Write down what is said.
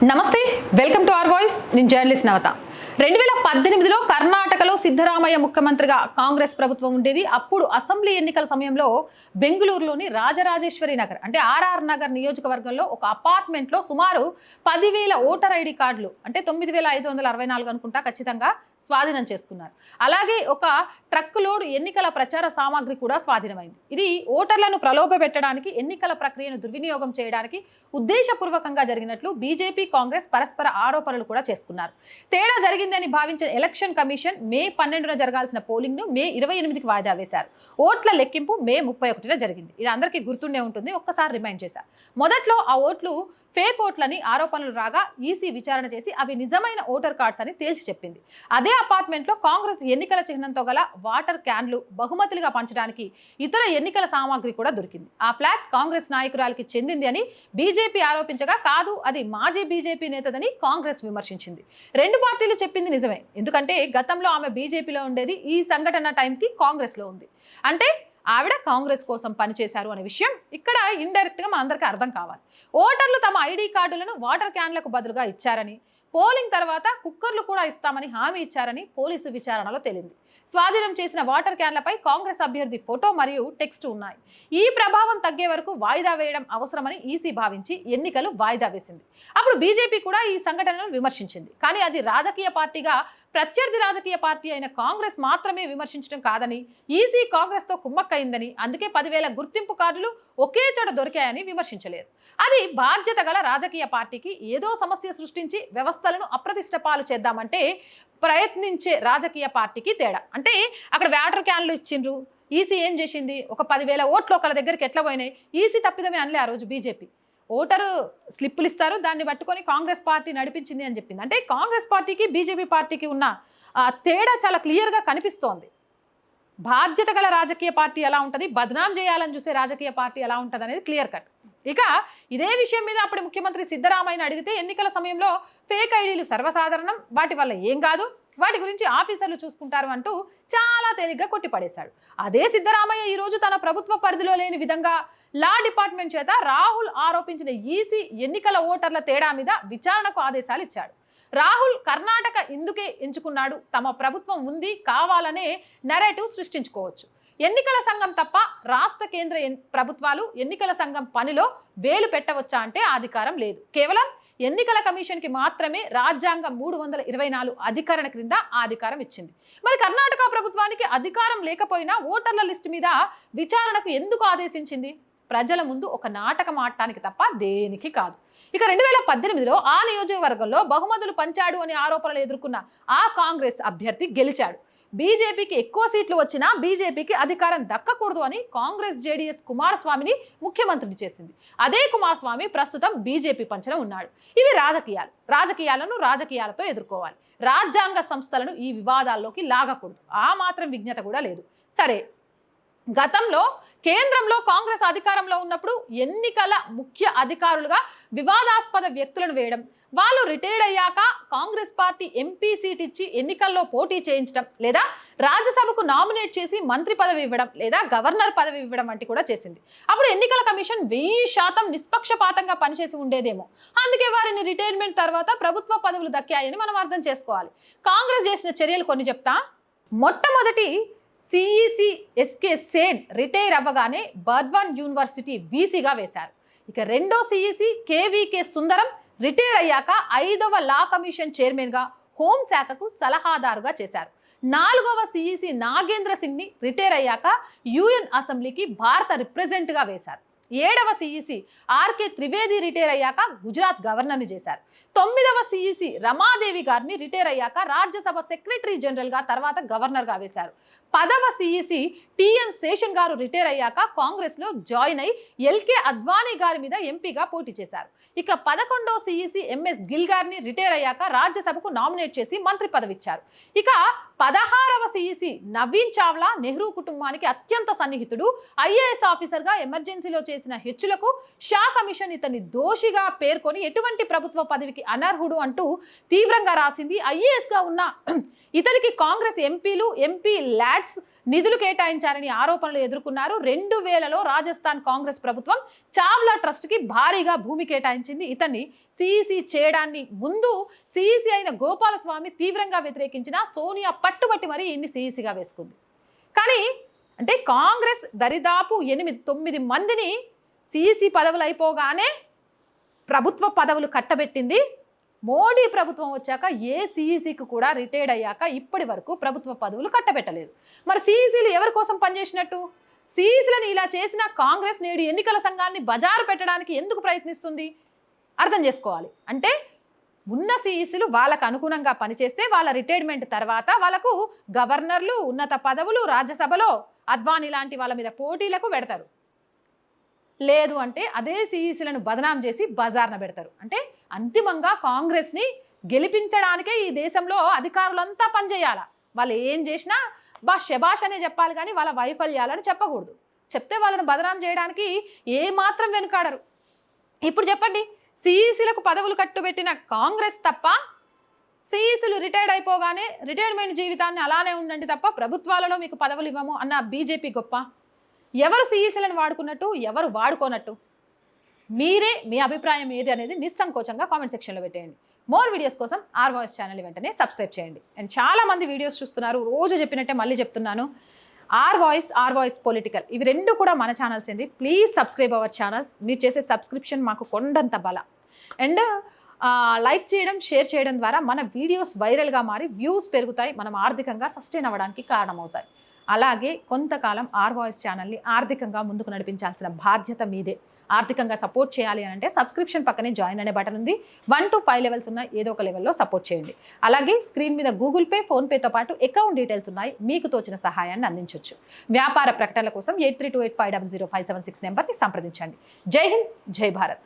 నమస్తే welcome to R voice. నేను journalist నవత. రెండు వేల పద్దెనిమిదిలో కర్ణాటకలో సిద్ధరామయ్య ముఖ్యమంత్రిగా కాంగ్రెస్ ప్రభుత్వం ఉండేది. అప్పుడు అసెంబ్లీ ఎన్నికల సమయంలో బెంగళూరులోని రాజరాజేశ్వరి నగర్ అంటే ఆర్ఆర్ నగర్ నియోజకవర్గంలో ఒక అపార్ట్మెంట్లో సుమారు పదివేల ఓటర్ ఐడి కార్డులు అంటే తొమ్మిది వేల ఐదు వందల అరవై నాలుగు అనుకుంటా ఖచ్చితంగా స్వాధీనం చేసుకున్నారు. అలాగే ఒక ట్రక్ లోడ్ ఎన్నికల ప్రచార సామాగ్రి కూడా స్వాధీనమైంది. ఇది ఓటర్లను ప్రలోభ పెట్టడానికి ఎన్నికల ప్రక్రియను దుర్వినియోగం చేయడానికి ఉద్దేశపూర్వకంగా జరిగినట్లు బీజేపీ కాంగ్రెస్ పరస్పర ఆరోపణలు కూడా చేసుకున్నారు. తేడా జరిగిందని భావించిన ఎలక్షన్ కమిషన్ మే పన్నెండున జరగాల్సిన పోలింగ్ను మే ఇరవై ఎనిమిదికి వాయిదా వేశారు. ఓట్ల లెక్కింపు మే ముప్పై ఒకటిన జరిగింది. ఇది అందరికీ గుర్తుండే ఉంటుంది. ఒక్కసారి రిమైండ్ చేశారు మొదట్లో ఆ ఓట్లు ఫేక్ ఓట్లని ఆరోపణలు రాగా ఈసీ విచారణ చేసి అవి నిజమైన ఓటర్ కార్డ్స్ అని తేల్చి చెప్పింది. అదే అపార్ట్మెంట్లో కాంగ్రెస్ ఎన్నికల చిహ్నంతో గల వాటర్ క్యాన్లు బహుమతులుగా పంచడానికి ఇతర ఎన్నికల సామాగ్రి కూడా దొరికింది. ఆ ఫ్లాట్ కాంగ్రెస్ నాయకురాలకి చెందింది అని బీజేపీ ఆరోపించగా కాదు అది మాజీ బీజేపీ నేతదని కాంగ్రెస్ విమర్శించింది. రెండు పార్టీలు చెప్పింది నిజమే. ఎందుకంటే గతంలో ఆమె బీజేపీలో ఉండేది ఈ సంఘటన టైంకి కాంగ్రెస్లో ఉంది. అంటే ఆవిడ కాంగ్రెస్ కోసం పనిచేశారు అనే విషయం ఇక్కడ ఇండైరెక్ట్గా మా అందరికీ అర్థం కావాలి. ఓటర్లు తమ ఐడి కార్డులను వాటర్ క్యాన్లకు బదులుగా ఇచ్చారని పోలింగ్ తర్వాత కుక్కర్లు కూడా ఇస్తామని హామీ ఇచ్చారని పోలీసు విచారణలో తేలింది. స్వాధీనం చేసిన వాటర్ క్యాన్లపై కాంగ్రెస్ అభ్యర్థి ఫోటో మరియు టెక్స్ట్ ఉన్నాయి. ఈ ప్రభావం తగ్గే వరకు వాయిదా వేయడం అవసరమని ఈసీ భావించి ఎన్నికలు వాయిదా వేసింది. అప్పుడు బీజేపీ కూడా ఈ సంఘటనను విమర్శించింది. కానీ అది రాజకీయ పార్టీగా ప్రత్యర్థి రాజకీయ పార్టీ అయిన కాంగ్రెస్ మాత్రమే విమర్శించడం కాదని ఈసీ కాంగ్రెస్తో కుమ్మక్కయిందని అందుకే పదివేల గుర్తింపు కార్డులు ఒకే చోట దొరికాయని విమర్శించలేదు. అది బాధ్యత గల రాజకీయ పార్టీకి ఏదో సమస్య సృష్టించి వ్యవస్థలను అప్రతిష్టపాలు చేద్దామంటే ప్రయత్నించే రాజకీయ పార్టీకి తేడా. అంటే అక్కడ వాటర్ క్యాన్లు ఇచ్చిండ్రు. ఈసీ ఏం చేసింది? ఒక పదివేల ఓట్లు ఒకళ్ళ దగ్గరికి ఎట్లా పోయినాయి? ఈసీ తప్పిదమే అనలే ఆ రోజు బీజేపీ. ఓటరు స్లిప్పులు ఇస్తారు. దాన్ని పట్టుకొని కాంగ్రెస్ పార్టీ నడిపించింది అని చెప్పింది. అంటే కాంగ్రెస్ పార్టీకి బీజేపీ పార్టీకి ఉన్న ఆ తేడా చాలా క్లియర్గా కనిపిస్తోంది. బాధ్యత గల రాజకీయ పార్టీ ఎలా ఉంటుంది? బదనాం చేయాలని చూసే రాజకీయ పార్టీ ఎలా ఉంటుంది అనేది క్లియర్ కట్. ఇక ఇదే విషయం మీద అప్పుడు ముఖ్యమంత్రి సిద్ధరామయ్యను అడిగితే ఎన్నికల సమయంలో ఫేక్ ఐడీలు సర్వసాధారణం. వాటి వల్ల ఏం కాదు? వాటి గురించి ఆఫీసర్లు చూసుకుంటారు అంటూ చాలా తేలిగ్గా కొట్టిపడేశాడు. అదే సిద్ధరామయ్య ఈరోజు తన ప్రభుత్వ పరిధిలో లేని విధంగా లా డిపార్ట్మెంట్ చేత రాహుల్ ఆరోపించిన ఈసీ ఎన్నికల ఓటర్ల తేడా మీద విచారణకు ఆదేశాలు ఇచ్చాడు. రాహుల్ కర్ణాటక ఎందుకే ఎంచుకున్నాడు. తమ ప్రభుత్వం ఉంది కావాలనే నెరేటివ్ సృష్టించుకోవచ్చు. ఎన్నికల సంఘం తప్ప రాష్ట్ర కేంద్ర ప్రభుత్వాలు ఎన్నికల సంఘం పనిలో వేలు పెట్టవచ్చా అంటే అధికారం లేదు. కేవలం ఎన్నికల కమిషన్కి మాత్రమే రాజ్యాంగం మూడు వందల ఇరవై నాలుగు అధికరణ క్రింద ఆ అధికారం ఇచ్చింది. మరి కర్ణాటక ప్రభుత్వానికి అధికారం లేకపోయినా ఓటర్ల లిస్టు మీద విచారణకు ఎందుకు ఆదేశించింది? ప్రజల ముందు ఒక నాటకం ఆడటానికి తప్ప దేనికి కాదు. ఇక రెండు వేల పద్దెనిమిదిలో ఆ నియోజకవర్గంలో బహుమతులు పంచాడు అనే ఆరోపణలు ఎదుర్కొన్న ఆ కాంగ్రెస్ అభ్యర్థి గెలిచాడు. బీజేపీకి ఎక్కువ సీట్లు వచ్చినా బీజేపీకి అధికారం దక్కకూడదు అని కాంగ్రెస్ జేడీఎస్ కుమారస్వామిని ముఖ్యమంత్రిని చేసింది. అదే కుమారస్వామి ప్రస్తుతం బీజేపీ పంచన ఉన్నాడు. ఇవి రాజకీయాలు. రాజకీయాలను రాజకీయాలతో ఎదుర్కోవాలి. రాజ్యాంగ సంస్థలను ఈ వివాదాల్లోకి లాగకూడదు. ఆ మాత్రం విజ్ఞత కూడా లేదు. సరే గతంలో కేంద్రంలో కాంగ్రెస్ అధికారంలో ఉన్నప్పుడు ఎన్నికల ముఖ్య అధికారులుగా వివాదాస్పద వ్యక్తులను వేయడం వాళ్ళు రిటైర్డ్ అయ్యాక కాంగ్రెస్ పార్టీ ఎంపీ సీట్ ఇచ్చి ఎన్నికల్లో పోటీ చేయించడం లేదా రాజ్యసభకు నామినేట్ చేసి మంత్రి పదవి ఇవ్వడం లేదా గవర్నర్ పదవి ఇవ్వడం వంటి కూడా చేసింది. అప్పుడు ఎన్నికల కమిషన్ వెయ్యి శాతం నిష్పక్షపాతంగా పనిచేసి ఉండేదేమో. అందుకే వారిని రిటైర్మెంట్ తర్వాత ప్రభుత్వ పదవులు దక్కాయని మనం అర్థం చేసుకోవాలి. కాంగ్రెస్ చేసిన చర్యలు కొన్ని చెప్తా. మొట్టమొదటి సిఈసి ఎస్కే సేన్ రిటైర్ అవ్వగానే బర్ద్వాన్ యూనివర్సిటీ వీసీగా వేశారు. ఇక రెండో సిఈసి కేవీకే సుందరం రిటైర్ అయ్యాక ఐదవ లా కమిషన్ చైర్మన్గా హోంశాఖకు సలహాదారుగా చేశారు. నాలుగవ సిఈసి నాగేంద్ర సింగ్ని రిటైర్ అయ్యాక యుఎన్ అసెంబ్లీకి భారత రిప్రజెంట్గా వేశారు. ఏడవ సిఈసి ఆర్కే త్రివేది రిటైర్ అయ్యాక గుజరాత్ గవర్నర్ని చేశారు. తొమ్మిదవ సిఈసి రమాదేవి గారిని రిటైర్ అయ్యాక రాజ్యసభ సెక్రటరీ జనరల్గా తర్వాత గవర్నర్గా వేశారు. పదవ సిఈసి టిఎన్ శేషన్ గారు రిటైర్ అయ్యాక కాంగ్రెస్లో జాయిన్ అయి ఎల్కే అద్వానీ గారి మీద ఎంపీగా పోటీ చేశారు. ఇక పదకొండవ సిఈసి ఎంఎస్ గిల్ గారిని రిటైర్ అయ్యాక రాజ్యసభకు నామినేట్ చేసి మంత్రి పదవి ఇచ్చారు ఇక పదహారవ సిఈసి నవీన్ చావ్లా నెహ్రూ కుటుంబానికి అత్యంత సన్నిహితుడు. ఐఏఎస్ ఆఫీసర్గా ఎమర్జెన్సీలో చేసిన హెచ్చులకు షా కమిషన్ ఇతన్ని దోషిగా పేర్కొని ఎటువంటి ప్రభుత్వ పదవికి అనర్హుడు అంటూ తీవ్రంగా రాసింది. ఐఏఎస్గా ఉన్న ఇతనికి కాంగ్రెస్ ఎంపీలు ఎంపీ ల్యాడ్స్ నిధులు కేటాయించారని ఆరోపణలు ఎదుర్కొన్నారు. రెండు వేలలో రాజస్థాన్ కాంగ్రెస్ ప్రభుత్వం చావ్లా ట్రస్ట్కి భారీగా భూమి కేటాయించింది. ఇతన్ని సిఈసి చేయడాన్ని ముందు సిఈసి అయిన గోపాలస్వామి తీవ్రంగా వ్యతిరేకించిన సోనియా పట్టుబట్టి మరీ ఇన్ని సిఈసిగా వేసుకుంది. కానీ అంటే కాంగ్రెస్ దరిదాపు ఎనిమిది తొమ్మిది మందిని సిఈసి పదవులు అయిపోగానే ప్రభుత్వ పదవులు కట్టబెట్టింది. మోడీ ప్రభుత్వం వచ్చాక ఏ సిఈసికి కూడా రిటైర్డ్ అయ్యాక ఇప్పటి వరకు ప్రభుత్వ పదవులు కట్టబెట్టలేదు. మరి సిఈసీలు ఎవరి కోసం పనిచేసినట్టు? సిఈసీలను ఇలా చేసిన కాంగ్రెస్ నేడు ఎన్నికల సంఘాన్ని బజారు పెట్టడానికి ఎందుకు ప్రయత్నిస్తుంది? అర్థం చేసుకోవాలి. అంటే ఉన్న సిఈసీలు వాళ్ళకు అనుగుణంగా పనిచేస్తే వాళ్ళ రిటైర్మెంట్ తర్వాత వాళ్ళకు గవర్నర్లు ఉన్నత పదవులు రాజ్యసభలో అద్వానీ లాంటి వాళ్ళ మీద పోటీలకు పెడతారు. లేదు అంటే అదే సిఈసీలను బదనాం చేసి బజార్న పెడతారు. అంటే అంతిమంగా కాంగ్రెస్ని గెలిపించడానికే ఈ దేశంలో అధికారులంతా పనిచేయాల? వాళ్ళు ఏం చేసినా బా శబాష్ అనే చెప్పాలి కానీ వాళ్ళ వైఫల్యాలను చెప్పకూడదు. చెప్తే వాళ్ళను బదనాం చేయడానికి ఏమాత్రం వెనుకాడరు. ఇప్పుడు చెప్పండి సిఈసీలకు పదవులు కట్టుబెట్టిన కాంగ్రెస్ తప్ప సిఈసీలు రిటైర్డ్ అయిపోగానే రిటైర్మెంట్ జీవితాన్ని అలానే ఉండండి తప్ప ప్రభుత్వాలలో మీకు పదవులు ఇవ్వము అన్న బీజేపీ గొప్ప. ఎవరు సిఈసీలను వాడుకున్నట్టు ఎవరు వాడుకోనట్టు? మీరే మీ అభిప్రాయం ఏది అనేది నిస్సంకోచంగా కామెంట్ సెక్షన్లో పెట్టేయండి. మోర్ వీడియోస్ కోసం ఆర్ వాయిస్ ఛానల్ వెంటనే సబ్స్క్రైబ్ చేయండి. అండ్ చాలా మంది వీడియోస్ చూస్తున్నారు రోజు చెప్పినట్టే మళ్ళీ చెప్తున్నాను. R Voice R Voice political. ఇవి రెండు కూడా మన ఛానల్స్ ఏంది? Please subscribe our channels. మీరు చేసే సబ్స్క్రిప్షన్ మాకు కొండంత బల. అండ్ లైక్ చేయడం షేర్ చేయడం ద్వారా మన వీడియోస్ వైరల్గా మారి వ్యూస్ పెరుగుతాయి మనం ఆర్థికంగా సస్టైన్ అవ్వడానికి కారణమవుతాయి. అలాగే కొంతకాలం ఆర్ వాయిస్ ఛానల్ని ఆర్థికంగా ముందుకు నడిపించాల్సిన బాధ్యత మీదే. ఆర్థికంగా సపోర్ట్ చేయాలి అని అంటే సబ్స్క్రిప్షన్ పక్కనే జాయిన్ అనే బటన్ ఉంది. వన్ టు ఫైవ్ లెవెల్స్ ఉన్న ఏదో ఒక లెవెల్లో సపోర్ట్ చేయండి. అలాగే స్క్రీన్ మీద గూగుల్ పే ఫోన్పేతో పాటు అకౌంట్ డీటెయిల్స్ ఉన్నాయి. మీకు తోచిన సహాయాన్ని అందించవచ్చు వ్యాపార ప్రకటనల కోసం eight three two eight five double zero five seven six నెంబర్ని సంప్రదించండి. జై హింద్ జై భారత్.